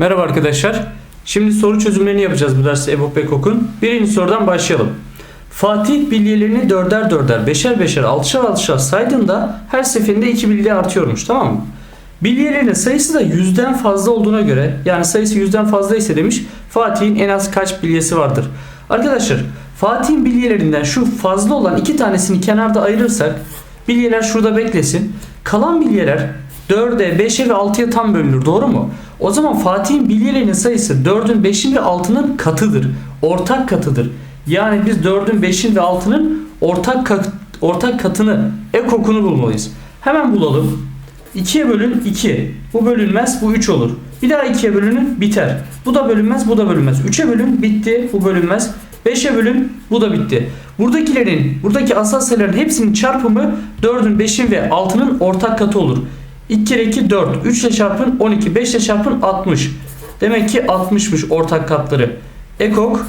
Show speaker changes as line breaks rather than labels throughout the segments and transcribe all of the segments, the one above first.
Merhaba arkadaşlar. Şimdi soru çözümlerini yapacağız bu derste EBOB ve KOK'un. Birinci sorudan başlayalım. Fatih bilyelerini dörder dörder, beşer beşer, altışar altışar saydığında her seferinde iki bilye artıyormuş tamam mı? Bilyelerinin sayısı da yüzden fazla olduğuna göre yani sayısı yüzden fazla ise demiş Fatih'in en az kaç bilyesi vardır? Arkadaşlar Fatih'in bilyelerinden şu fazla olan iki tanesini kenarda ayırırsak bilyeler şurada beklesin. Kalan bilyeler 4'e, 5'e ve 6'ya tam bölünür doğru mu? O zaman Fatih'in bilyelerinin sayısı 4'ün, 5'in ve 6'nın katıdır. Ortak katıdır. Yani biz 4'ün, 5'in ve 6'nın ortak kat, ortak katını, ekokunu bulmalıyız. Hemen bulalım. 2'ye bölün 2. Bu bölünmez bu 3 olur. Bir daha 2'ye bölünün biter. Bu da bölünmez bu da bölünmez. 3'e bölün bitti bu bölünmez. 5'e bölün bu da bitti. Buradakilerin buradaki asal sayıların hepsinin çarpımı 4'ün 5'in ve 6'nın ortak katı olur. 2 kere 2 4. 3 ile çarpın 12. 5 ile çarpın 60. Demek ki 60'mış ortak katları. Ekok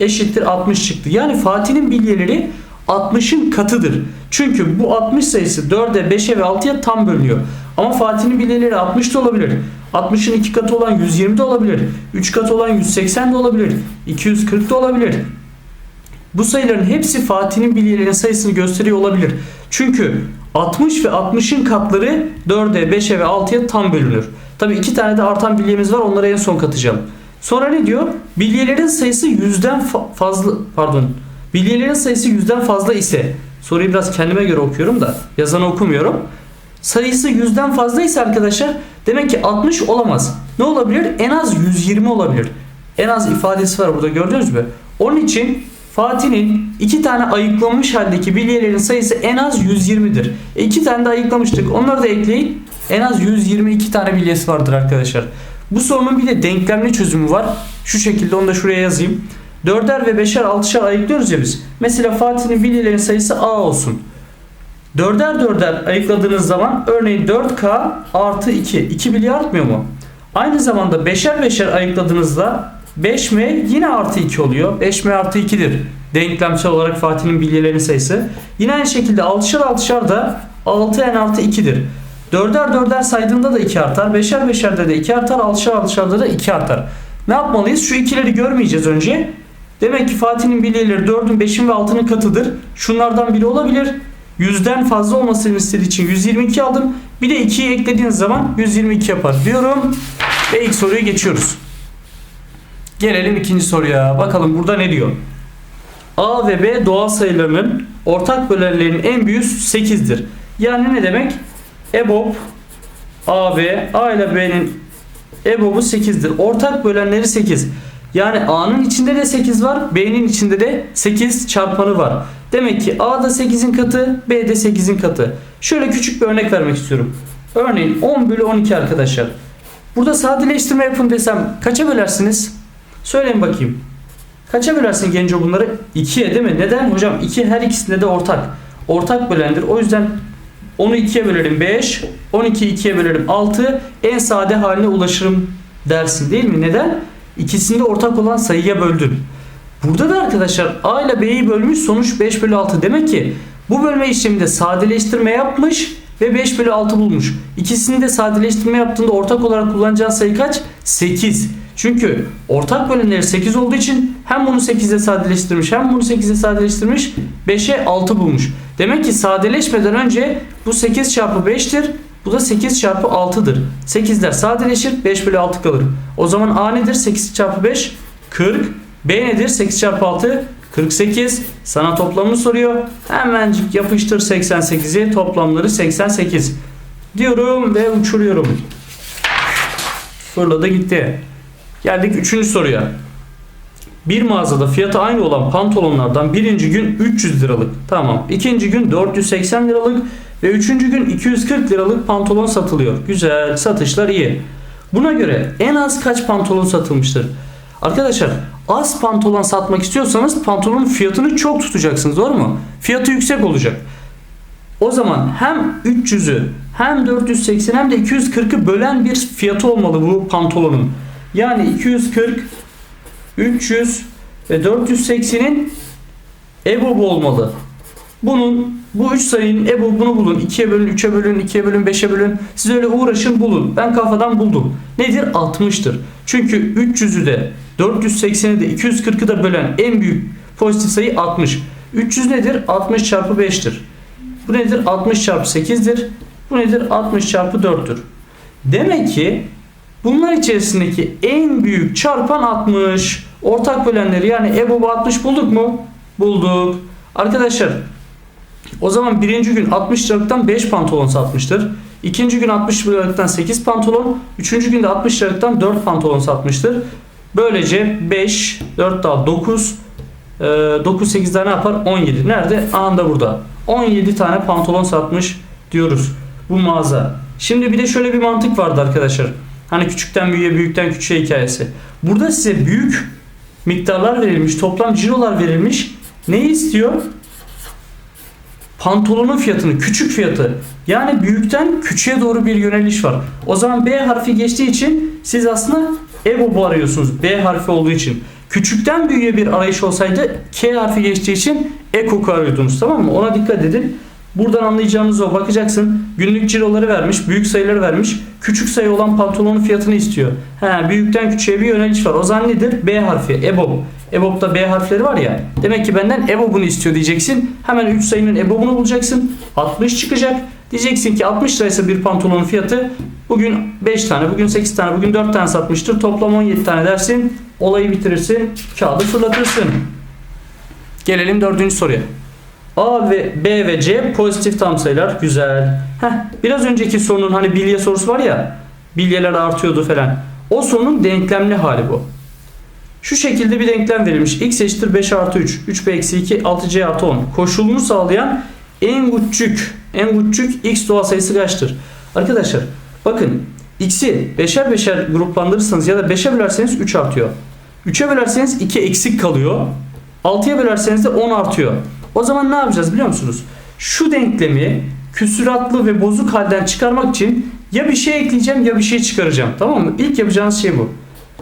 eşittir 60 çıktı. Yani Fatih'in bilyeleri 60'ın katıdır. Çünkü bu 60 sayısı 4'e, 5'e ve 6'ya tam bölünüyor. Ama Fatih'in bilyeleri 60 da olabilir. 60'ın 2 katı olan 120 de olabilir. 3 katı olan 180 de olabilir. 240 da olabilir. Bu sayıların hepsi Fatih'in bilyelerinin sayısını gösteriyor olabilir. Çünkü 60 ve 60'ın katları 4'e, 5'e ve 6'ya tam bölünür. Tabii iki tane de artan bilyemiz var. Onlara en son katacağım. Sonra ne diyor? Bilyelerin sayısı yüzden fa- fazla pardon. Bilyelerin sayısı yüzden fazla ise soruyu biraz kendime göre okuyorum da yazanı okumuyorum. Sayısı yüzden fazla ise arkadaşlar demek ki 60 olamaz. Ne olabilir? En az 120 olabilir. En az ifadesi var burada gördünüz mü? Onun için Fatih'in iki tane ayıklanmış haldeki bilyelerin sayısı en az 120'dir. E iki tane de ayıklamıştık. Onları da ekleyin. En az 122 tane bilyesi vardır arkadaşlar. Bu sorunun bir de denklemli çözümü var. Şu şekilde onu da şuraya yazayım. Dörder ve beşer altışar ayıklıyoruz ya biz. Mesela Fatih'in bilyelerin sayısı A olsun. Dörder dörder ayıkladığınız zaman örneğin 4K artı 2. 2 bilye artmıyor mu? Aynı zamanda beşer beşer ayıkladığınızda 5M yine artı 2 oluyor. 5M artı 2'dir. Denklemsel olarak Fatih'in bilyelerinin sayısı. Yine aynı şekilde altışar altışar da 6N artı 2'dir. Dörder dörder saydığında da 2 artar. Beşer beşerde de 2 artar. Altışar altışarda da 2 artar. Ne yapmalıyız? Şu ikileri görmeyeceğiz önce. Demek ki Fatih'in bilyeleri 4'ün 5'in ve 6'nın katıdır. Şunlardan biri olabilir. Yüzden fazla olmasını istediği için 122 aldım. Bir de 2'yi eklediğiniz zaman 122 yapar diyorum. Ve ilk soruya geçiyoruz. Gelelim ikinci soruya. Bakalım burada ne diyor? A ve B doğal sayılarının ortak bölenlerinin en büyüğü 8'dir. Yani ne demek? EBOB A ve A ile B'nin EBOB'u 8'dir. Ortak bölenleri 8. Yani A'nın içinde de 8 var. B'nin içinde de 8 çarpanı var. Demek ki A da 8'in katı, B de 8'in katı. Şöyle küçük bir örnek vermek istiyorum. Örneğin 10 bölü 12 arkadaşlar. Burada sadeleştirme yapın desem kaça bölersiniz? Söyleyin bakayım. Kaça bölersin Genco bunları? 2'ye değil mi? Neden? Hocam 2 her ikisinde de ortak. Ortak bölendir. O yüzden onu 2'ye bölerim 5, 12'yi 2'ye bölerim 6. En sade haline ulaşırım dersin değil mi? Neden? İkisinde ortak olan sayıya böldün. Burada da arkadaşlar A ile B'yi bölmüş sonuç 5 bölü 6. Demek ki bu bölme işleminde sadeleştirme yapmış ve 5 bölü 6 bulmuş. İkisini de sadeleştirme yaptığında ortak olarak kullanacağın sayı kaç? 8. Çünkü ortak bölümleri 8 olduğu için hem bunu 8'e sadeleştirmiş hem bunu 8'e sadeleştirmiş 5'e 6 bulmuş. Demek ki sadeleşmeden önce bu 8 çarpı 5'tir. Bu da 8 çarpı 6'dır. 8'ler sadeleşir 5 bölü 6 kalır. O zaman A nedir? 8 çarpı 5 40. B nedir? 8 çarpı 6 48. Sana toplamını soruyor. Hemencik yapıştır 88'i. Toplamları 88. Diyorum ve uçuruyorum. Fırladı gitti. Geldik 3. soruya. Bir mağazada fiyatı aynı olan pantolonlardan birinci gün 300 liralık. Tamam. ikinci gün 480 liralık ve üçüncü gün 240 liralık pantolon satılıyor. Güzel. Satışlar iyi. Buna göre en az kaç pantolon satılmıştır? Arkadaşlar az pantolon satmak istiyorsanız pantolonun fiyatını çok tutacaksınız doğru mu? Fiyatı yüksek olacak. O zaman hem 300'ü hem 480 hem de 240'ı bölen bir fiyatı olmalı bu pantolonun. Yani 240, 300 ve 480'in EBOB olmalı. Bunun Bu 3 sayının EBOB'unu bulun. 2'ye bölün, 3'e bölün, 2'ye bölün, 5'e bölün. Siz öyle uğraşın bulun. Ben kafadan buldum. Nedir? 60'tır. Çünkü 300'ü de 480'i de 240'ı da bölen en büyük pozitif sayı 60. 300 nedir? 60 çarpı 5'tir. Bu nedir? 60 çarpı 8'dir. Bu nedir? 60 çarpı 4'tür. Demek ki bunlar içerisindeki en büyük çarpan 60. Ortak bölenleri yani EBOB'u 60 bulduk mu? Bulduk. Arkadaşlar o zaman birinci gün 60 liralıktan 5 pantolon satmıştır. İkinci gün 60 liralıktan 8 pantolon. Üçüncü günde 60 liralıktan 4 pantolon satmıştır. Böylece 5, 4 daha 9, 9, 8 daha ne yapar? 17. Nerede? Anında burada. 17 tane pantolon satmış diyoruz bu mağaza. Şimdi bir de şöyle bir mantık vardı arkadaşlar. Hani küçükten büyüğe, büyükten küçüğe hikayesi. Burada size büyük miktarlar verilmiş, toplam cirolar verilmiş. Neyi istiyor? Pantolonun fiyatını, küçük fiyatı. Yani büyükten küçüğe doğru bir yöneliş var. O zaman B harfi geçtiği için siz aslında EBOB'u arıyorsunuz. B harfi olduğu için. Küçükten büyüğe bir arayış olsaydı K harfi geçtiği için EKOK'u arıyordunuz tamam mı? Ona dikkat edin. Buradan anlayacağınız o. Bakacaksın günlük ciroları vermiş, büyük sayıları vermiş. Küçük sayı olan pantolonun fiyatını istiyor. He, büyükten küçüğe bir yöneliş var. O zaman nedir? B harfi, EBOB. EBOB'da B harfleri var ya. Demek ki benden EBOB'unu istiyor diyeceksin. Hemen 3 sayının EBOB'unu bulacaksın. 60 çıkacak. Diyeceksin ki 60 liraysa bir pantolonun fiyatı bugün 5 tane, bugün 8 tane, bugün 4 tane satmıştır. Toplam 17 tane dersin. Olayı bitirirsin. Kağıdı fırlatırsın. Gelelim dördüncü soruya. A ve B ve C pozitif tam sayılar. Güzel. Heh, biraz önceki sorunun hani bilye sorusu var ya. Bilyeler artıyordu falan. O sorunun denklemli hali bu. Şu şekilde bir denklem verilmiş. x eşittir 5 artı 3. 3b eksi 2 6c artı 10. Koşulunu sağlayan en küçük en küçük x doğal sayısı kaçtır? Arkadaşlar bakın x'i beşer beşer gruplandırırsanız ya da 5'e bölerseniz 3 artıyor. 3'e bölerseniz 2 eksik kalıyor. 6'ya bölerseniz de 10 artıyor. O zaman ne yapacağız biliyor musunuz? Şu denklemi küsuratlı ve bozuk halden çıkarmak için ya bir şey ekleyeceğim ya bir şey çıkaracağım. Tamam mı? İlk yapacağınız şey bu.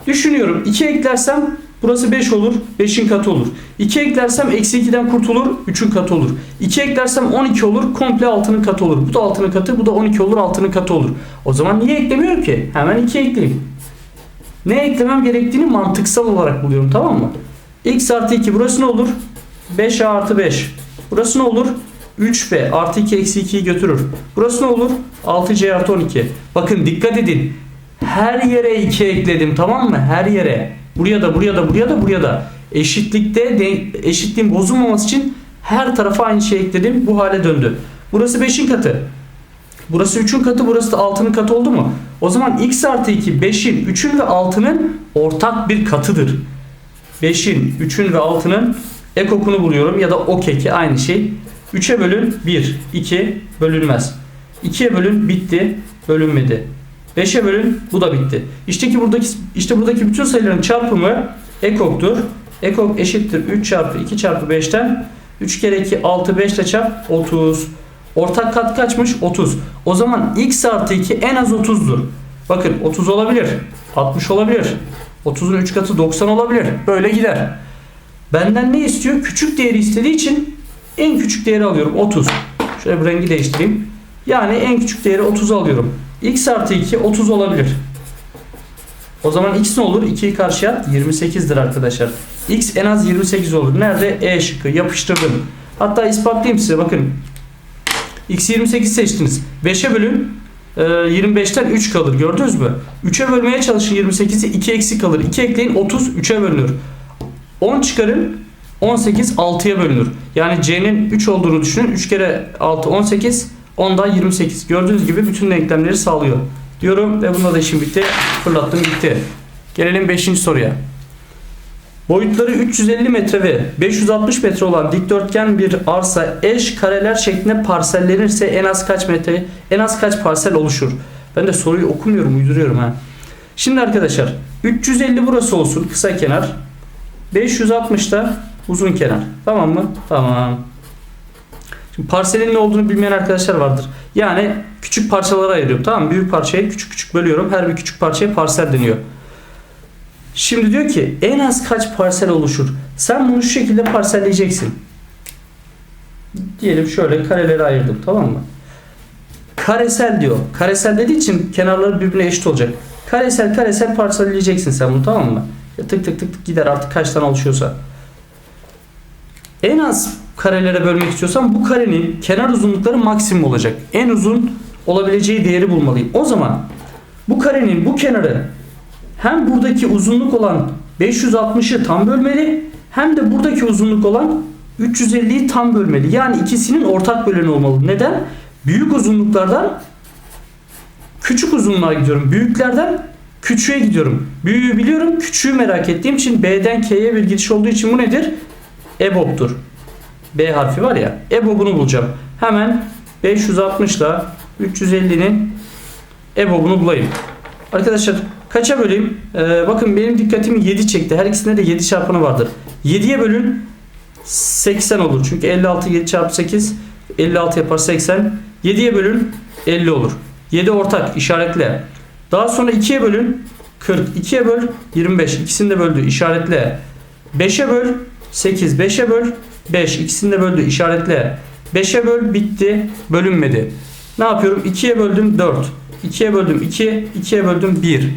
Düşünüyorum 2 eklersem burası 5 olur. 5'in katı olur. 2 eklersem eksi 2'den kurtulur. 3'ün katı olur. 2 eklersem 12 olur. Komple 6'nın katı olur. Bu da 6'nın katı. Bu da 12 olur. 6'nın katı olur. O zaman niye eklemiyorum ki? Hemen 2 ekleyeyim. Ne eklemem gerektiğini mantıksal olarak buluyorum. Tamam mı? x artı 2 burası ne olur? 5a artı 5. Burası ne olur? 3b artı 2 eksi 2'yi götürür. Burası ne olur? 6c artı 12. Bakın dikkat edin. Her yere 2 ekledim tamam mı? Her yere. Buraya da buraya da buraya da buraya da. Eşitlikte eşitliğin bozulmaması için her tarafa aynı şey ekledim. Bu hale döndü. Burası 5'in katı. Burası 3'ün katı, burası da 6'nın katı oldu mu? O zaman x artı 2 5'in, 3'ün ve 6'nın ortak bir katıdır. 5'in, 3'ün ve 6'nın ekokunu buluyorum ya da o keki aynı şey. 3'e bölün 1, 2 bölünmez. 2'ye bölün bitti, bölünmedi. 5'e bölün bu da bitti. İşte ki buradaki işte buradaki bütün sayıların çarpımı ekoktur. Ekok eşittir 3 çarpı 2 çarpı 5'ten 3 kere 2 6 5 ile çarp 30. Ortak kat kaçmış? 30. O zaman x artı 2 en az 30'dur. Bakın 30 olabilir. 60 olabilir. 30'un 3 katı 90 olabilir. Böyle gider. Benden ne istiyor? Küçük değeri istediği için en küçük değeri alıyorum. 30. Şöyle bir rengi değiştireyim. Yani en küçük değeri 30 alıyorum. x artı 2 30 olabilir. O zaman x ne olur? 2'yi karşıya at. 28'dir arkadaşlar. x en az 28 olur. Nerede? E şıkkı. Yapıştırdım. Hatta ispatlayayım size. Bakın. x 28 seçtiniz. 5'e bölün. 25'ten 3 kalır. Gördünüz mü? 3'e bölmeye çalışın 28'i 2 eksik kalır. 2 ekleyin 30 3'e bölünür. 10 çıkarın 18 6'ya bölünür. Yani C'nin 3 olduğunu düşünün. 3 kere 6 18 10'da 28. Gördüğünüz gibi bütün denklemleri sağlıyor. Diyorum ve bunda da işim bitti. Fırlattım gitti. Gelelim 5. soruya. Boyutları 350 metre ve 560 metre olan dikdörtgen bir arsa eş kareler şeklinde parsellenirse en az kaç metre, en az kaç parsel oluşur? Ben de soruyu okumuyorum, uyduruyorum ha. Şimdi arkadaşlar 350 burası olsun kısa kenar. 560 da uzun kenar. Tamam mı? Tamam. Şimdi parselin ne olduğunu bilmeyen arkadaşlar vardır. Yani küçük parçalara ayırıyorum. Tamam mı? Büyük parçayı küçük küçük bölüyorum. Her bir küçük parçaya parsel deniyor. Şimdi diyor ki en az kaç parsel oluşur? Sen bunu şu şekilde parselleyeceksin. Diyelim şöyle kareleri ayırdım tamam mı? Karesel diyor. Karesel dediği için kenarları birbirine eşit olacak. Karesel karesel parçalayacaksin sen bunu tamam mı? Tık tık tık tık gider artık kaç tane oluşuyorsa. En az karelere bölmek istiyorsam bu karenin kenar uzunlukları maksimum olacak. En uzun olabileceği değeri bulmalıyım. O zaman bu karenin bu kenarı hem buradaki uzunluk olan 560'ı tam bölmeli hem de buradaki uzunluk olan 350'yi tam bölmeli. Yani ikisinin ortak böleni olmalı. Neden? Büyük uzunluklardan küçük uzunluğa gidiyorum. Büyüklerden küçüğe gidiyorum. Büyüğü biliyorum, küçüğü merak ettiğim için B'den K'ye bir gidiş olduğu için bu nedir? EBOB'dur. B harfi var ya. EBOB'unu bulacağım. Hemen 560 ile 350'nin EBOB'unu bulayım. Arkadaşlar kaça böleyim? Ee, bakın benim dikkatimi 7 çekti. Her ikisinde de 7 çarpanı vardır. 7'ye bölün 80 olur. Çünkü 56 7 çarpı 8 56 yapar 80. 7'ye bölün 50 olur. 7 ortak işaretle. Daha sonra 2'ye bölün 40. 2'ye böl 25. İkisini de böldü işaretle. 5'e böl 8. 5'e böl 5. İkisini de böldü işaretle. 5'e böl bitti. Bölünmedi. Ne yapıyorum? 2'ye böldüm 4. 2'ye böldüm 2. 2'ye böldüm 1.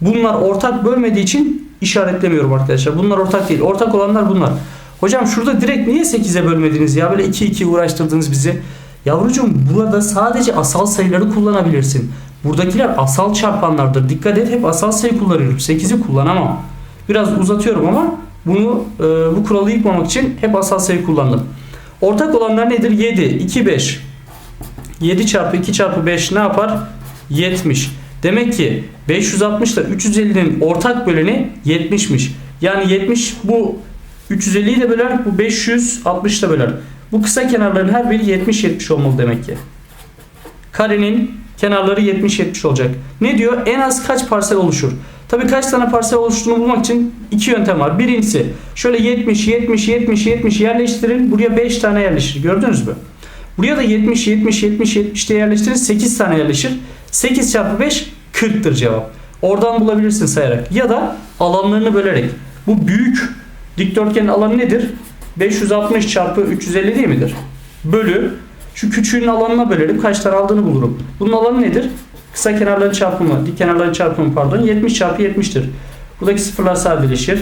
Bunlar ortak bölmediği için işaretlemiyorum arkadaşlar. Bunlar ortak değil. Ortak olanlar bunlar. Hocam şurada direkt niye 8'e bölmediniz ya? Böyle 2 2 uğraştırdınız bizi. Yavrucuğum burada sadece asal sayıları kullanabilirsin. Buradakiler asal çarpanlardır. Dikkat et hep asal sayı kullanıyorum. 8'i kullanamam. Biraz uzatıyorum ama bunu e, bu kuralı yıkmamak için hep asal sayı kullandım. Ortak olanlar nedir? 7, 2, 5. 7 çarpı 2 çarpı 5 ne yapar? 70. Demek ki 560 ile 350'nin ortak böleni 70'miş. Yani 70 bu 350'yi de böler, bu 560 da böler. Bu kısa kenarların her biri 70-70 olmalı demek ki. Karenin kenarları 70-70 olacak. Ne diyor? En az kaç parsel oluşur? Tabii kaç tane parsel oluştuğunu bulmak için iki yöntem var. Birincisi şöyle 70, 70, 70, 70 yerleştirin. Buraya 5 tane yerleşir. Gördünüz mü? Buraya da 70, 70, 70, 70 diye yerleştirin. 8 tane yerleşir. 8 çarpı 5 40'tır cevap. Oradan bulabilirsin sayarak. Ya da alanlarını bölerek. Bu büyük dikdörtgenin alanı nedir? 560 çarpı 350 değil midir? Bölü şu küçüğün alanına bölerim. Kaç tane aldığını bulurum. Bunun alanı nedir? Kısa kenarların çarpımı, dik kenarların çarpımı pardon 70 çarpı 70'tir. Buradaki sıfırlar sadeleşir.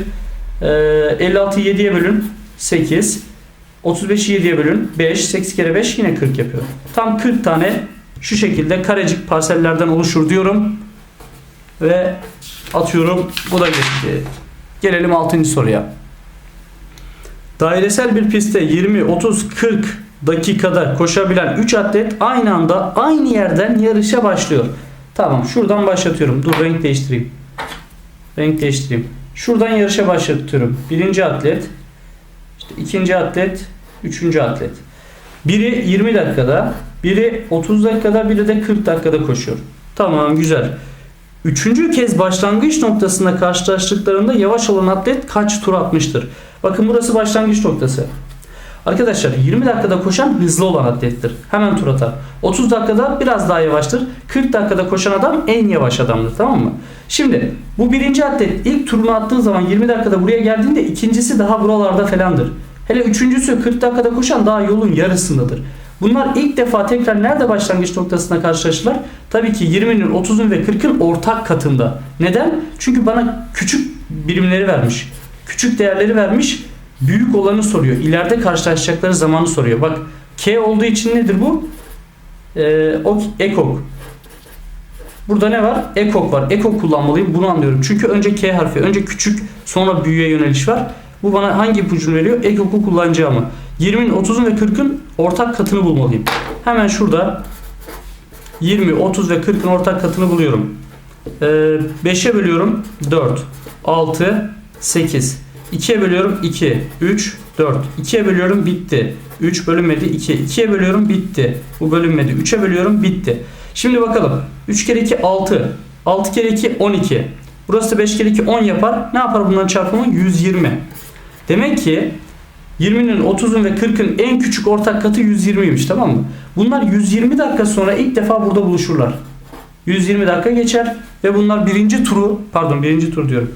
Ee, 56'yı 7'ye bölün 8. 35'i 7'ye bölün 5. 8 kere 5 yine 40 yapıyor. Tam 40 tane şu şekilde karecik parsellerden oluşur diyorum. Ve atıyorum. Bu da geçti. Gelelim 6. soruya. Dairesel bir pistte 20, 30, 40 dakikada koşabilen 3 atlet aynı anda aynı yerden yarışa başlıyor. Tamam şuradan başlatıyorum. Dur renk değiştireyim. Renk değiştireyim. Şuradan yarışa başlatıyorum. Birinci atlet, işte ikinci atlet, üçüncü atlet. Biri 20 dakikada, biri 30 dakikada, biri de 40 dakikada koşuyor. Tamam güzel. Üçüncü kez başlangıç noktasında karşılaştıklarında yavaş olan atlet kaç tur atmıştır? Bakın burası başlangıç noktası. Arkadaşlar 20 dakikada koşan hızlı olan atlettir. Hemen tur atar. 30 dakikada biraz daha yavaştır. 40 dakikada koşan adam en yavaş adamdır tamam mı? Şimdi bu birinci atlet ilk turunu attığı zaman 20 dakikada buraya geldiğinde ikincisi daha buralarda falandır. Hele üçüncüsü 40 dakikada koşan daha yolun yarısındadır. Bunlar ilk defa tekrar nerede başlangıç noktasında karşılaştılar? Tabii ki 20'nin, 30'un ve 40'ın ortak katında. Neden? Çünkü bana küçük birimleri vermiş. Küçük değerleri vermiş. Büyük olanı soruyor. İleride karşılaşacakları zamanı soruyor. Bak K olduğu için nedir bu? Ee, ok, ekok. Burada ne var? Ekok var. Ekok kullanmalıyım. Bunu anlıyorum. Çünkü önce K harfi. Önce küçük sonra büyüğe yöneliş var. Bu bana hangi ipucunu veriyor? Ekok'u kullanacağımı. 20'nin, 30'un ve 40'ın ortak katını bulmalıyım. Hemen şurada 20, 30 ve 40'ın ortak katını buluyorum. Ee, 5'e bölüyorum 4, 6, 8. 2'ye bölüyorum 2, 3, 4. 2'ye bölüyorum bitti. 3 bölünmedi 2. 2'ye bölüyorum bitti. Bu bölünmedi. 3'e bölüyorum bitti. Şimdi bakalım. 3 kere 2 6. 6 kere 2 12. Burası da 5 kere 2 10 yapar. Ne yapar bunların çarpımı? 120. Demek ki 20'nin 30'un ve 40'ın en küçük ortak katı 120'ymiş tamam mı? Bunlar 120 dakika sonra ilk defa burada buluşurlar. 120 dakika geçer ve bunlar birinci turu pardon birinci tur diyorum.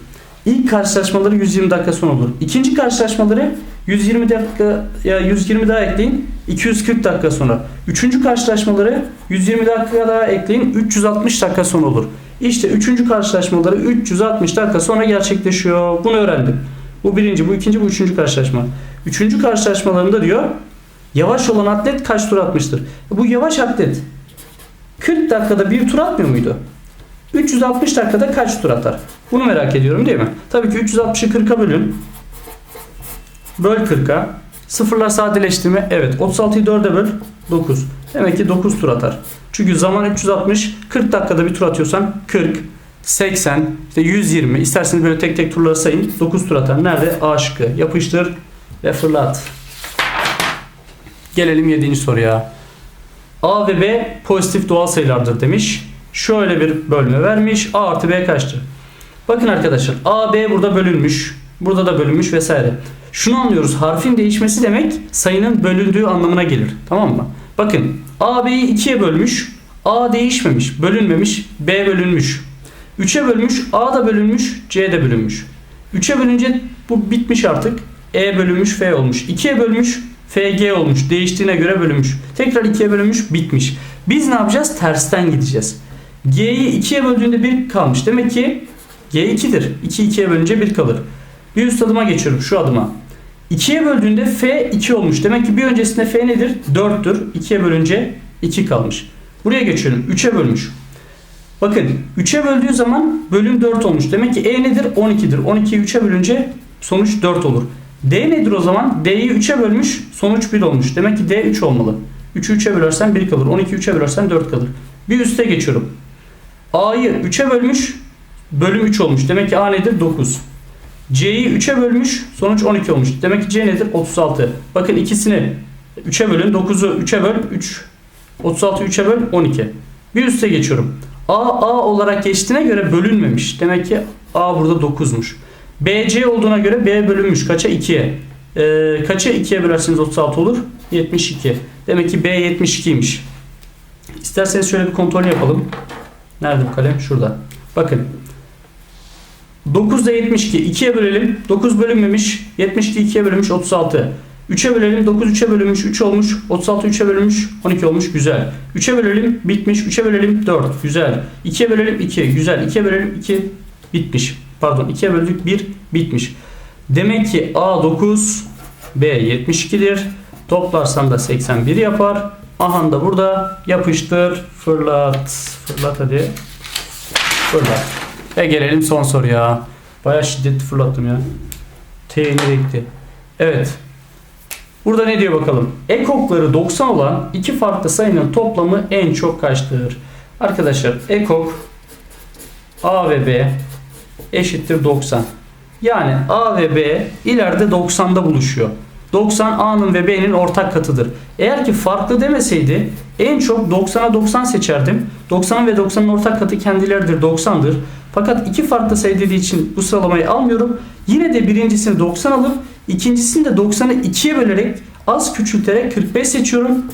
İlk karşılaşmaları 120 dakika sonra olur. İkinci karşılaşmaları 120 dakika ya 120 daha ekleyin 240 dakika sonra. Üçüncü karşılaşmaları 120 dakika daha ekleyin 360 dakika sonra olur. İşte üçüncü karşılaşmaları 360 dakika sonra gerçekleşiyor. Bunu öğrendim. Bu birinci, bu ikinci, bu üçüncü karşılaşma. Üçüncü karşılaşmalarında diyor yavaş olan atlet kaç tur atmıştır? Bu yavaş atlet 40 dakikada bir tur atmıyor muydu? 360 dakikada kaç tur atar? Bunu merak ediyorum değil mi? Tabii ki 360'ı 40'a bölün. Böl 40'a. Sıfırlar sadeleştirme. Evet. 36'yı 4'e böl. 9. Demek ki 9 tur atar. Çünkü zaman 360. 40 dakikada bir tur atıyorsan 40, 80, işte 120. İsterseniz böyle tek tek turları sayın. 9 tur atar. Nerede? A şıkkı. Yapıştır ve fırlat. Gelelim 7. soruya. A ve B pozitif doğal sayılardır demiş. Şöyle bir bölme vermiş. A artı B kaçtır? Bakın arkadaşlar A, B burada bölünmüş. Burada da bölünmüş vesaire. Şunu anlıyoruz. Harfin değişmesi demek sayının bölündüğü anlamına gelir. Tamam mı? Bakın A, B'yi 2'ye bölmüş. A değişmemiş. Bölünmemiş. B bölünmüş. 3'e bölmüş. A da bölünmüş. C de bölünmüş. 3'e bölünce bu bitmiş artık. E bölünmüş. F olmuş. 2'ye bölmüş. FG olmuş. Değiştiğine göre bölünmüş. Tekrar 2'ye bölünmüş. Bitmiş. Biz ne yapacağız? Tersten gideceğiz. G'yi 2'ye böldüğünde 1 kalmış. Demek ki G 2'dir. 2 2'ye bölünce 1 kalır. Bir üst adıma geçiyorum şu adıma. 2'ye böldüğünde F 2 olmuş. Demek ki bir öncesinde F nedir? 4'tür. 2'ye bölünce 2 kalmış. Buraya geçiyorum. 3'e bölmüş. Bakın 3'e böldüğü zaman bölüm 4 olmuş. Demek ki E nedir? 12'dir. 12'yi 3'e bölünce sonuç 4 olur. D nedir o zaman? D'yi 3'e bölmüş. Sonuç 1 olmuş. Demek ki D 3 olmalı. 3'ü 3'e bölersen 1 kalır. 12'yi 3'e bölersen 4 kalır. Bir üste geçiyorum. A'yı 3'e bölmüş. Bölüm 3 olmuş. Demek ki A nedir? 9. C'yi 3'e bölmüş. Sonuç 12 olmuş. Demek ki C nedir? 36. Bakın ikisini 3'e bölün. 9'u 3'e böl. 3. 36'yı 3'e böl. 12. Bir üste geçiyorum. A A olarak geçtiğine göre bölünmemiş. Demek ki A burada 9'muş. B C olduğuna göre B bölünmüş. Kaça? 2'ye. Ee, kaça 2'ye bölerseniz 36 olur? 72. Demek ki B 72'ymiş. İsterseniz şöyle bir kontrol yapalım. Nerede bu kalem? Şurada. Bakın. 9 ile 72. 2'ye bölelim. 9 bölünmemiş. 72 2'ye bölünmüş 36. 3'e bölelim. 9 3'e bölünmüş 3 olmuş. 36 3'e bölünmüş 12 olmuş. Güzel. 3'e bölelim. Bitmiş. 3'e bölelim 4. Güzel. 2'ye bölelim 2. Güzel. 2'ye bölelim 2. Bitmiş. Pardon 2'ye böldük 1. Bitmiş. Demek ki A 9 B 72'dir. Toplarsam da 81 yapar. Aha da burada yapıştır. Fırlat. Fırlat hadi. Fırlat. Ve gelelim son soruya. Bayağı şiddetli fırlattım ya. T'ye gitti. Evet. Burada ne diyor bakalım? Ekokları 90 olan iki farklı sayının toplamı en çok kaçtır? Arkadaşlar ekok A ve B eşittir 90. Yani A ve B ileride 90'da buluşuyor. 90 A'nın ve B'nin ortak katıdır. Eğer ki farklı demeseydi en çok 90'a 90 seçerdim. 90 ve 90'ın ortak katı kendileridir 90'dır. Fakat iki farklı sayı dediği için bu sıralamayı almıyorum. Yine de birincisini 90 alıp ikincisini de 90'ı 2'ye bölerek az küçülterek 45 seçiyorum.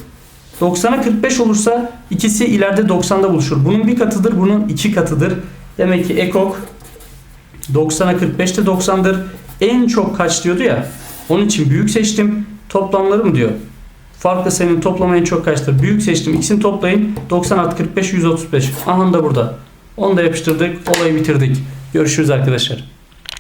90'a 45 olursa ikisi ileride 90'da buluşur. Bunun bir katıdır, bunun iki katıdır. Demek ki ekok 90'a 45 de 90'dır. En çok kaç diyordu ya. Onun için büyük seçtim. Toplamları mı diyor? Farklı sayının toplamı en çok kaçtır? Büyük seçtim. İkisini toplayın. 90 artı 45 135. Aha da burada. Onu da yapıştırdık. Olayı bitirdik. Görüşürüz arkadaşlar.